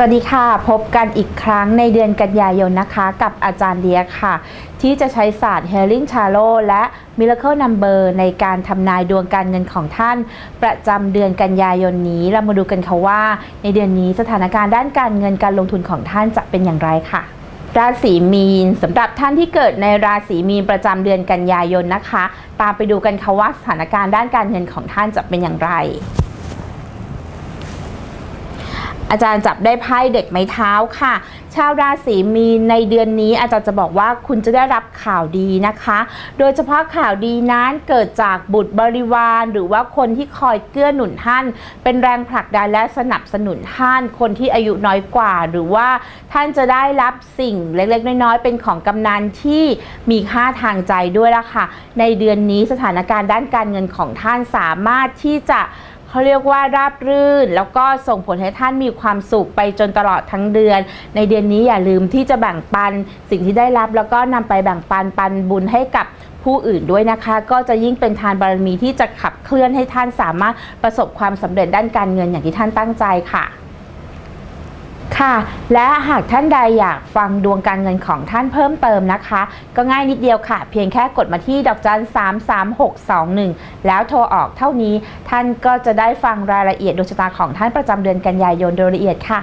สวัสดีค่ะ พบกันอีกครั้งในเดือนกันยายนนะคะ กับอาจารย์เดียค่ะ ที่จะใช้ศาสตร์ Healing Tarot และ Miracle Number ในการทำนายดวงการเงินของท่าน ประจำเดือนกันยายนนี้ เรามาดูกันค่ะว่า ในเดือนนี้สถานการณ์ด้านการเงินการลงทุนของท่านจะเป็นอย่างไรค่ะราศีมีนสำหรับท่านที่เกิดในราศีมีนประจำเดือนกันยายนนะคะ ตามไปดูกันค่ะว่าสถานการณ์ด้านการเงินของท่านจะเป็นอย่างไร อาจารย์จับได้ไพ่เด็กไม้เท้าค่ะ ชาวราศีมีนในเดือนนี้อาจารย์จะบอกว่าคุณจะได้รับข่าวดีนะคะ โดยเฉพาะข่าวดีนั้นเกิดจากบุตรบริวาร หรือว่าคนที่คอยเกื้อหนุนท่าน เป็นแรงผลักดันและสนับสนุนท่าน คนที่อายุน้อยกว่า หรือว่าท่านจะได้รับสิ่งเล็กๆ น้อยๆ เป็นของกำนันที่มีค่าทางใจด้วยละค่ะ ในเดือนนี้สถานการณ์ด้านการเงินของท่านสามารถที่จะ เขาเรียกว่าราบรื่น แล้วก็ส่งผลให้ท่านมีความสุขไปจนตลอดทั้งเดือน ในเดือนนี้อย่าลืมที่จะแบ่งปันสิ่งที่ได้รับแล้วก็นำไปแบ่งปันปันบุญให้กับผู้อื่นด้วยนะคะ ก็จะยิ่งเป็นทานบารมีที่จะขับเคลื่อนให้ท่านสามารถประสบความสำเร็จด้านการเงินอย่างที่ท่านตั้งใจค่ะ ค่ะ และหากท่านใดอยากฟังดวงการเงินของท่านเพิ่มเติมนะคะ ก็ง่ายนิดเดียวค่ะ เพียงแค่กดมาที่ดอกจัน 33621 แล้วโทรออกเท่านี้ ท่านก็จะได้ฟังรายละเอียดดวงชะตาของท่านประจำเดือนกันยายนโดยละเอียดค่ะ